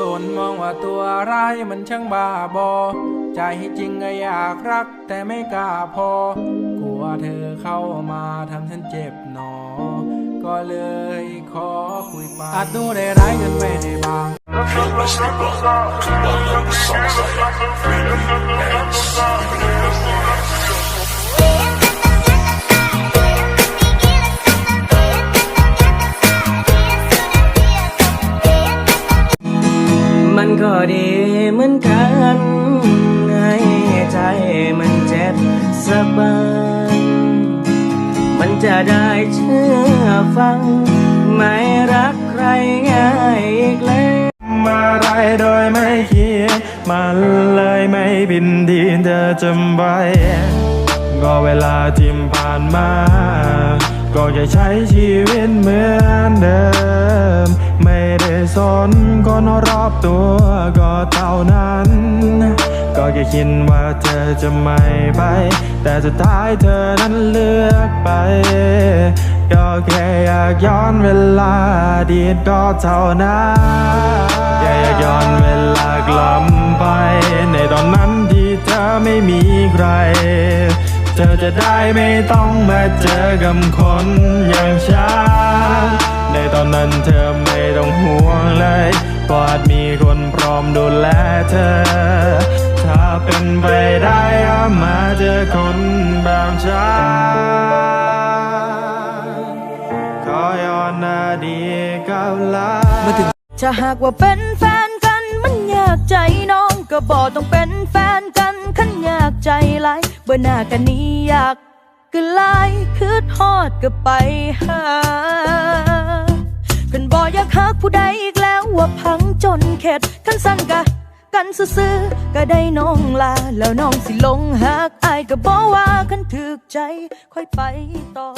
โดนมองว่าตัวร้ายมันช่างบ้าบอ ใจจริงก็อยากรักแต่ไม่กล้าพอ กลัวเธอเข้ามาทำฉันเจ็บหนอ ก็เลยขอคุยไปอาจดูได้ร้ายกันไปในบางมัน ก็ดีเหมือนกันให้ใจมันเจ็บสบาย มันจะได้เชื่อฟัง ไม่รักใครง่ายอีกแล้วมาไรโดยไม่คิด มันเลยไม่บินดีเธอจำไว้ก็เวลาที่ผ่านมา ก็จะใช้ชีวิตเหมือนเดิม ไม่ได้สนคนรอบตัว ก็เท่านั้น ก็แค่คิดว่าเธอจะไม่ไป แต่สุดท้ายเธอนั้นเลือกไป ก็แค่อยากย้อนเวลาดีก็เท่านั้นแค่อยากย้อนเวลากลับไป ในตอนนั้นที่เธอไม่มีใคร เธอจะได้ไม่ต้องมาเจอกับคนอย่างฉันในตอนนั้นเธอไม่ต้องห่วง เลยเพราะอาจมีคนพร้อมดูแลเธอ ถ้าเป็นไปได้อามาเจอคนแบบฉันขอย้อนอดีตกับลาถ้าหากว่าเป็นแฟนกันมันยากใจน้องก็บอกต้องเป็นแฟนกันขันยากใจหลเบื่อหน้ากันนี้อยากก็ไล่คืดฮอดก็ไปหากันบอกอยากหักผู้ใดอีกแล้ว ว่าพังจนเข็ดกันสั่นกะ กันซื่อก็ได้น้องลา แล้วน้องสิลงหักอายก็บอกว่าคันถึกใจ ค่อยไปต่อ